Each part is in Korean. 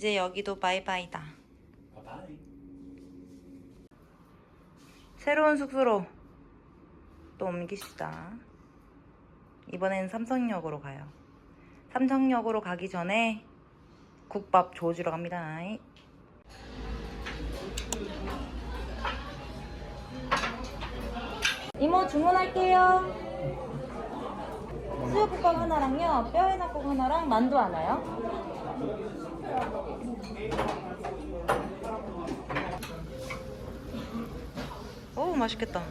이제 여기도 바이바이다. 바이바이. 새로운 숙소로 또 옮기시다. 이번엔 삼성역으로 가요. 삼성역으로 가기 전에 국밥 조지러 갑니다. 이모 주문할게요. 수육국밥 하나랑요, 뼈해장국 하나랑 만두 하나요. 오 맛있겠다.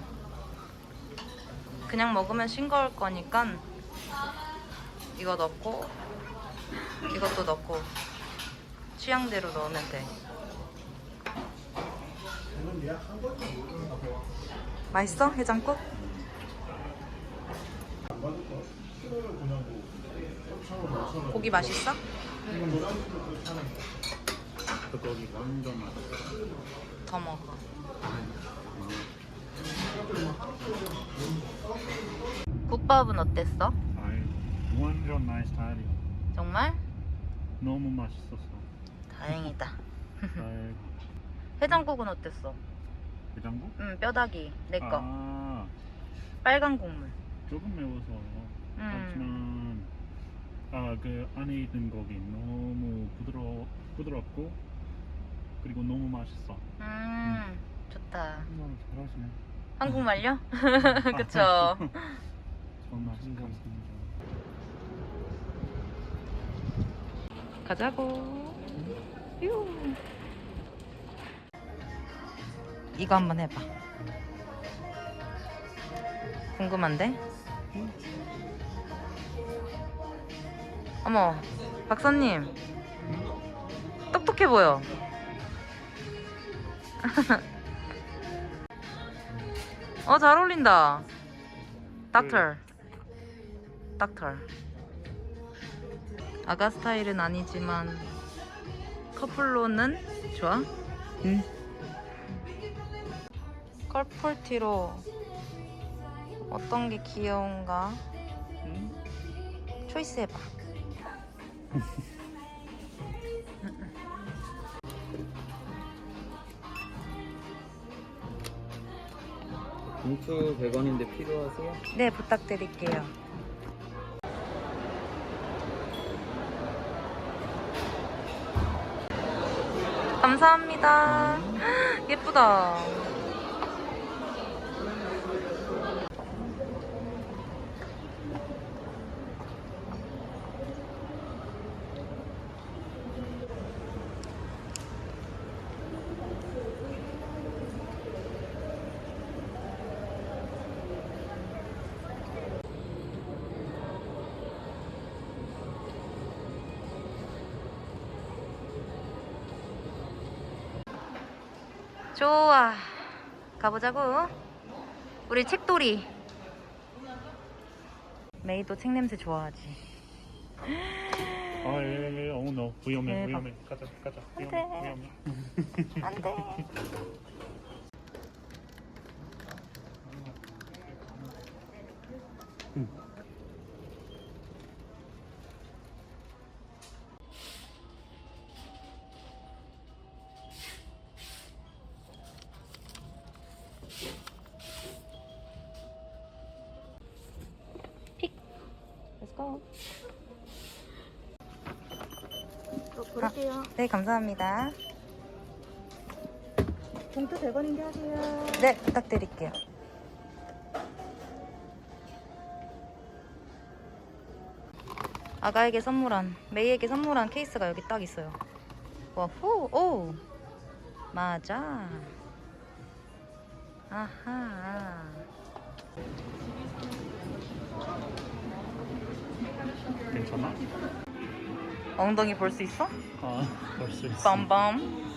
그냥 먹으면 싱거울 거니까 이거 넣고 이것도 넣고 취향대로 넣으면 돼. 맛있어 해장국? 고기 맛있어? 그 거기 완전 맛있어. 더 먹어. 국밥은 어땠어? 아이 완전 나의 스타일이야. 정말? 너무 맛있었어. 다행이다. 아이 해장국은 어땠어? 해장국? 응 뼈다귀 내 거. 아 빨간 국물. 조금 매워서 음. 하지만 아 그 안에 있는 고기 너무 부드러 부드럽고 그리고 너무 맛있어. 음 좋다. 너무 잘하시네. 한국말요? 그쵸. 정말 감사합니다. 가자고. 유. 이거 한번 해봐. 궁금한데? 어머, 박사님. 똑똑해 보여. 어, 잘 어울린다. 닥터. 닥터. 아가 스타일은 아니지만 커플로는 좋아? 응. 컬폴티로 어떤 게 귀여운가? 응? 초이스 해봐. 봉투 100원인데 필요하세요? 네, 부탁드릴게요. 감사합니다. 예쁘다. 좋아. 가보자고. 우리 책돌이. 메이도 책 냄새 좋아하지. 아 예예 어우 너 위험해 대박. 위험해 가자 가자 안 위험해 돼. 위험해. 안 돼. 픽. Let's go. 볼게요. 네, 감사합니다. 봉투 100원인데 하세요. 네, 부탁드릴게요. 아가에게 선물한, 메이에게 선물한 케이스가 여기 딱 있어요. 와, 후, 오! 맞아. 아하. 괜찮아? 엉덩이 볼 수 있어? 아볼 수 있어. 빰빰.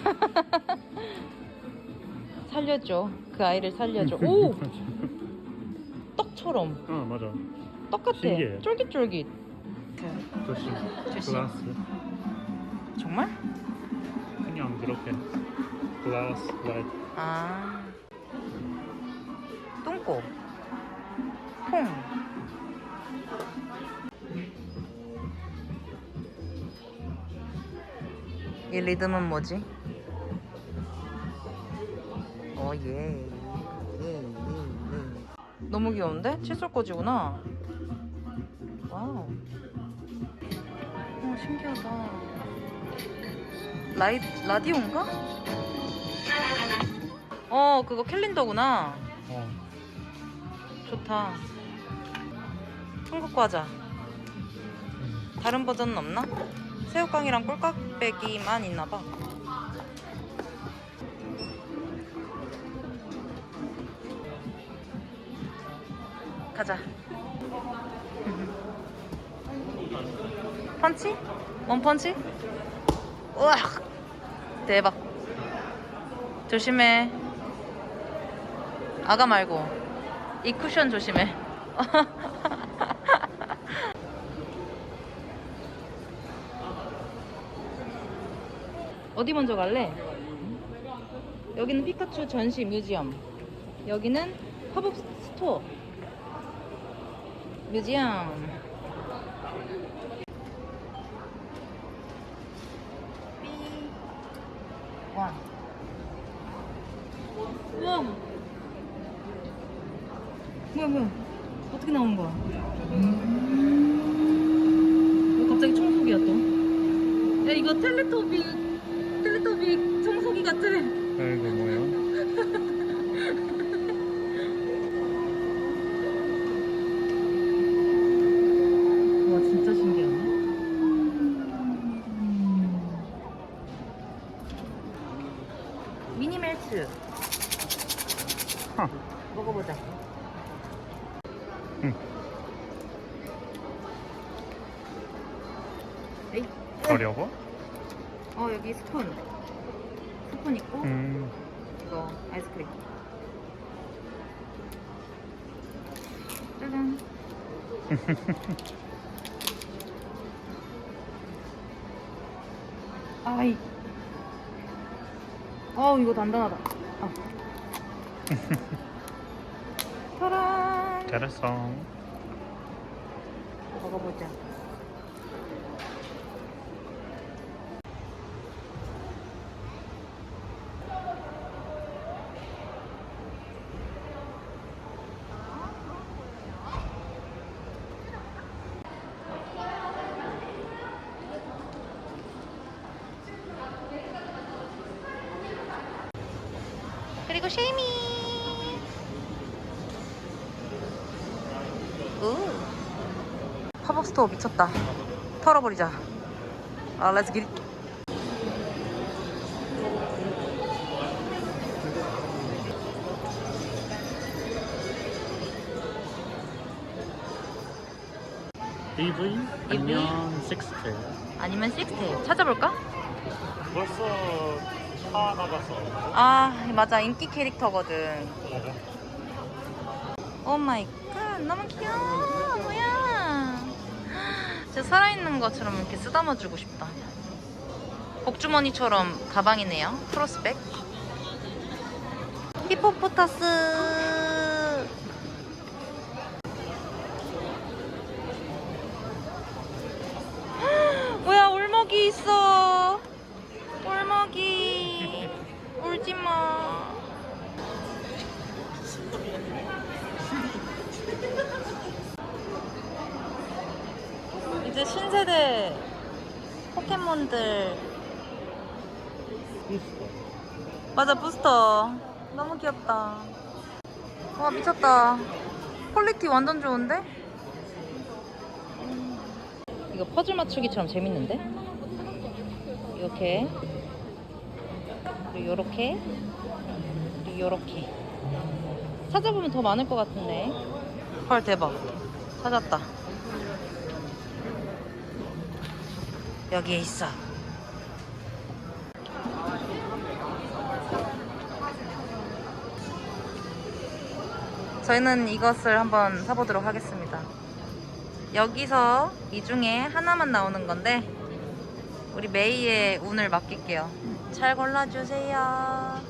살려줘. 그 아이를 살려줘. 오! 떡처럼. 아 맞아. 똑같아. 신기해. 쫄깃쫄깃. 조심. 조심. 글라스. 정말? 그냥 이렇게 글라스 라이트. 아. 똥꼬. 콩. 이 리듬은 뭐지? 어, 예. 예, 예, 예. 너무 귀여운데? 칫솔 꽂이구나. 와우. 어, 신기하다. 라이, 라디오인가? 어, 그거 캘린더구나. 어. 좋다. 한국 과자. 음. 다른 버전은 없나? 새우깡이랑 꿀깍배기만 있나봐. 가자. 펀치? 원 펀치? 우와! 대박. 조심해. 아가 말고 이 쿠션 조심해. 어디 먼저 갈래? 여기는 피카츄 전시 뮤지엄. 여기는 팝업 스토어. 뮤지엄. 삐. 와. 우와. 뭐야 뭐야. 어떻게 나온 거야? 어, 갑자기 청소기야 또. 야 이거 텔레토비 텔레토비 청소기 같아. 이거 뭐예 요? 와 진짜 신기하네. 미니멜트 하. 먹어보자. 응. 에이. 어려워? 어 여기 스푼. 스푼 있고 음. 이거 아이스크림. 짜잔. 아이. 어 이거 단단하다. 아. 짜란. 잘했어. 먹어보자. 쉐이미. 오. 팝업 스토어 미쳤다. 털어버리자. 아, 렛츠 기. EV? 아니면 식스테. 아니면 식스테일 찾아볼까? 벌써 차 나가서. 아, 맞아. 인기 캐릭터거든. 맞아. 오 마이 갓. 너무 귀여워. 뭐야. 진짜 살아있는 것처럼 이렇게 쓰다듬어 주고 싶다. 복주머니처럼 가방이네요. 크로스백. 히포포타스. 신세대 포켓몬들. 맞아 부스터. 너무 귀엽다. 와 미쳤다. 퀄리티 완전 좋은데? 이거 퍼즐 맞추기처럼 재밌는데? 이렇게. 그리고 요렇게. 그리고 요렇게. 찾아보면 더 많을 것 같은데. 헐 대박. 찾았다 여기에 있어. 저희는 이것을 한번 사보도록 하겠습니다. 여기서 이 중에 하나만 나오는 건데 우리 메이의 운을 맡길게요. 잘 골라주세요.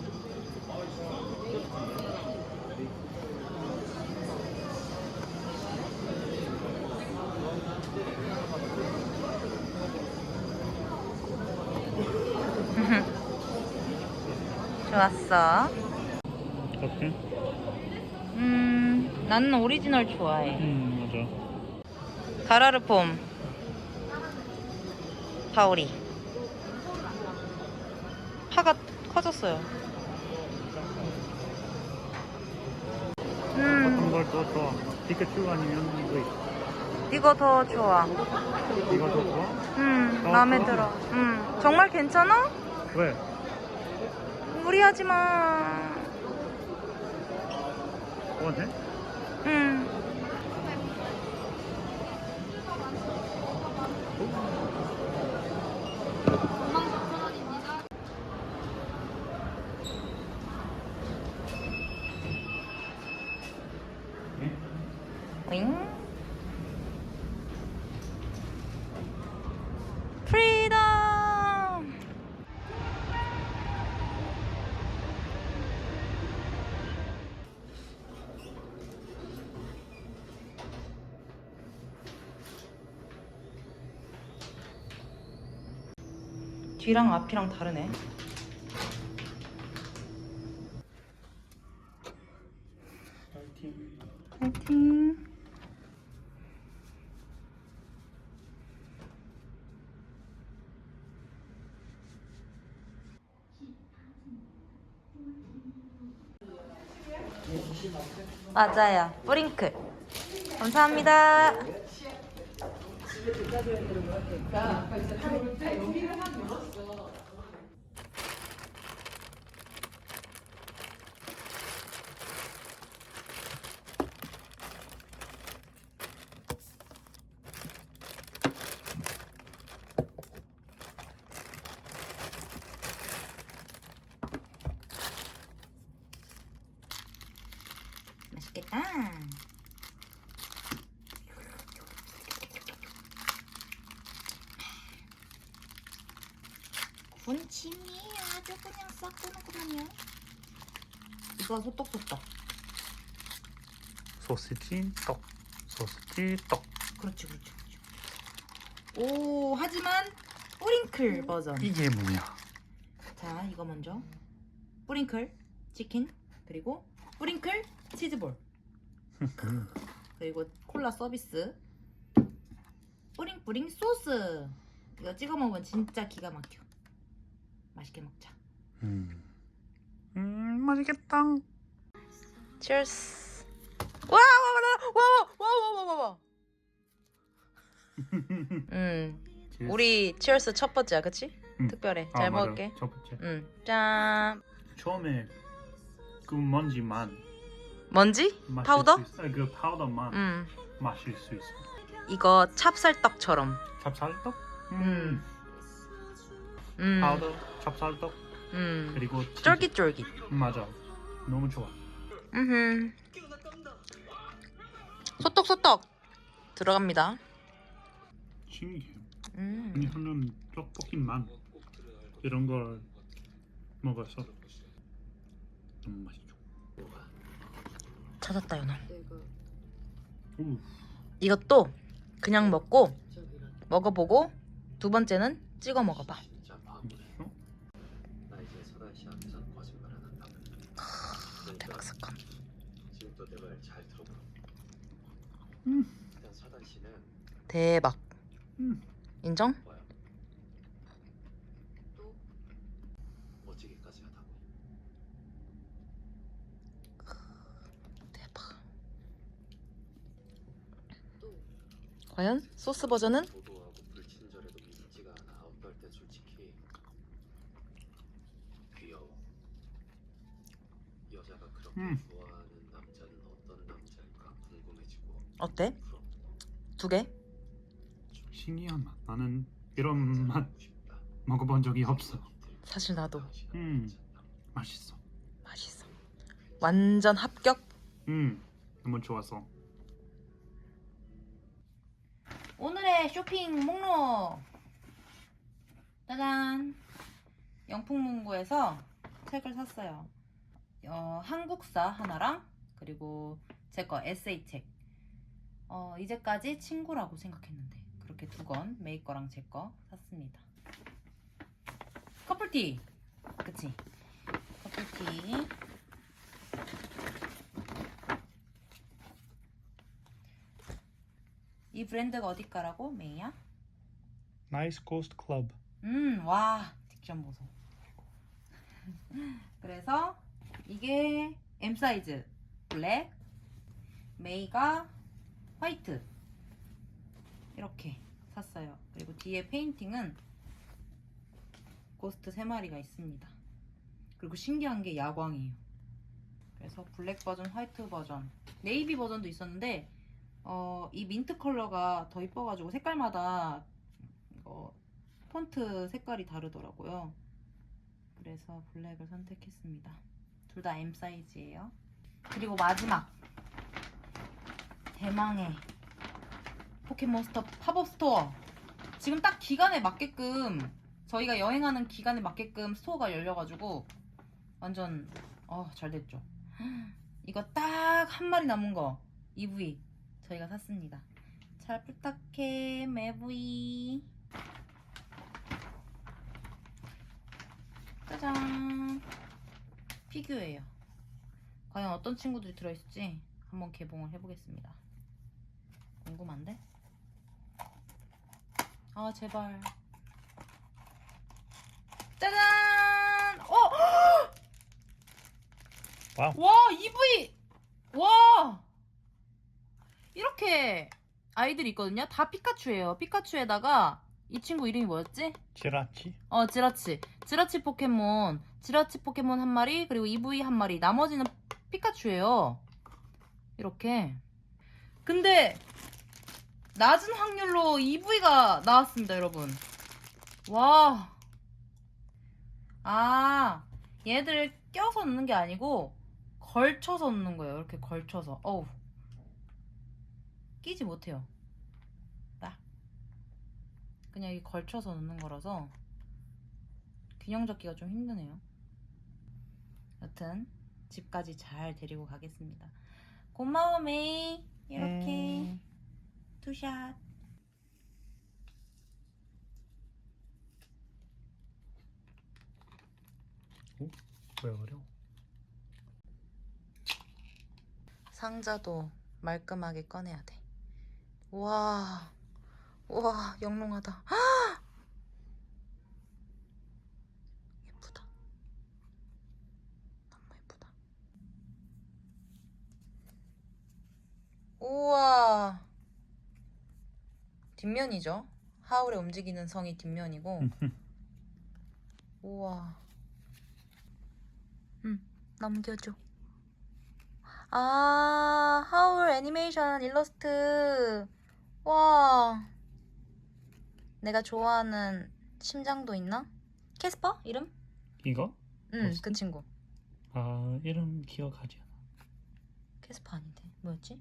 좋았어. 어때? 음, 나는 오리지널 좋아해. 음 맞아. 가라르 폼. 파오리. 파가 커졌어요. 어떤 음, 걸더 좋아? 피카츄 아니면 이거 있어? 이거 더 좋아. 이거 더 좋아? 음, 어, 마음에. 들어. 음, 정말 괜찮아? 왜? 무리하지 마. 너한테? 응. 뒤랑 앞이랑 다르네. 파이팅. 파이팅. 맞아요. 뿌링클. 감사합니다. 맛있겠다. 군침이 아주 그냥 싹 도는구만요. 이거 소떡소떡. 소시지 떡. 소시지 떡. 그렇지, 그렇지, 그렇지. 오, 하지만 뿌링클 버전. 이게 뭐야? 자, 이거 먼저. 뿌링클 치킨 그리고 뿌링클 치즈볼 그리고 콜라 서비스 뿌링뿌링 소스 이거 찍어 먹으면 진짜 기가 막혀 맛있게 먹자 음. 음 맛있겠다. 치얼스 와와와와와와와와와 음 우리 치얼스 첫 번째야 그치? 음. 특별해 아, 잘 맞아. 먹을게 첫 번째. 음 짠 처음에 그 먼지만 먼지? 마실 파우더? 수 있어. 아, 그 파우더만 음 마실 수 있어. 이거 찹쌀떡처럼 찹쌀떡? 음. 음, 파우더, 찹쌀떡 음, 그리고 치즈. 쫄깃쫄깃. 맞아. 너무 좋아. 음, 소떡소떡 들어갑니다. 신기해. 음, 우리는 떡볶이만 이런 걸 먹어서 너무 맛있죠. 찾았다 연아 이것도 그냥 먹고 먹어보고 두 번째는 찍어 먹어봐. 음. 대박 사건 대박. 인정? 과연 소스 버전은? 도도하고 불친절해도 믿지가 않아. 어떨 때 솔직히 귀여워. 여자가 그렇게 음. 좋아하는 남자는 어떤 남자일까 궁금해지고 어때? 부럽고 두 개? 신기한 맛. 나는 이런 맛 하고 싶다. 먹어본 적이 없어. 사실 나도 음, 맛있어. 맛있어. 완전 합격. 음, 너무 좋아서. 오늘의 쇼핑 목록. 짜잔. 영풍문고에서 책을 샀어요. 어, 한국사 하나랑 그리고 제 거 에세이 책. 어, 이제까지 친구라고 생각했는데 그렇게 두 권 메이 거랑 제 거 샀습니다. 커플티. 그치? 큐티. 이 브랜드가 어디까라고, 메이야? Nice Coast Club. 음, 와, 딕션 보소. 그래서 이게 M 사이즈 블랙, 메이가 화이트 이렇게 샀어요. 그리고 뒤에 페인팅은 고스트 3마리가 있습니다. 그리고 신기한 게 야광이에요. 그래서 블랙 버전, 화이트 버전, 네이비 버전도 있었는데 어, 이 민트 컬러가 더 이뻐가지고 색깔마다 어, 폰트 색깔이 다르더라고요. 그래서 블랙을 선택했습니다. 둘 다 M 사이즈예요. 그리고 마지막 대망의 포켓몬스터 팝업 스토어. 지금 딱 기간에 맞게끔 저희가 여행하는 기간에 맞게끔 스토어가 열려가지고 완전 어, 잘 됐죠. 이거 딱 한 마리 남은 거 EV 저희가 샀습니다. 잘 부탁해 매부이. 짜잔 피규어예요 과연 어떤 친구들이 들어있을지 한번 개봉을 해보겠습니다 궁금한데? 아 제발 짜잔 어! 와우. 와 EV 와 이렇게 아이들이 있거든요 다 피카츄예요 피카츄에다가 이 친구 이름이 뭐였지? 지라치. 어, 지라치. 지라치 포켓몬. 지라치 포켓몬 한 마리, 그리고 EV 한 마리. 나머지는 피카츄예요. 이렇게. 근데 낮은 확률로 EV가 나왔습니다, 여러분. 와. 아, 얘들 껴서 넣는 게 아니고 걸쳐서 넣는 거예요. 이렇게 걸쳐서. 어우. 끼지 못해요. 딱. 그냥 이 걸쳐서 넣는 거라서 균형 잡기가 좀 힘드네요. 여튼 집까지 잘 데리고 가겠습니다. 고마워 메이. 이렇게 음. 투샷. 왜 어려워? 상자도 말끔하게 꺼내야 돼. 와, 와, 영롱하다. 헉! 예쁘다. 너무 예쁘다. 우와. 뒷면이죠. 하울의 움직이는 성이 뒷면이고. 우와. 응, 넘겨줘. 아, 하울 애니메이션 일러스트. 와. 내가 좋아하는 심장도 있나? 캐스퍼? 이름? 이거? 응, 캐스퍼? 그 친구. 아 이름 기억하지 않아. 캐스퍼 아닌데. 뭐였지?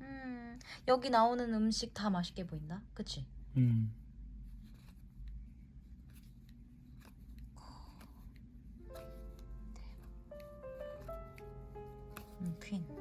음, 여기 나오는 음식 다 맛있게 보인다. 그치? 음. 음, 퀸.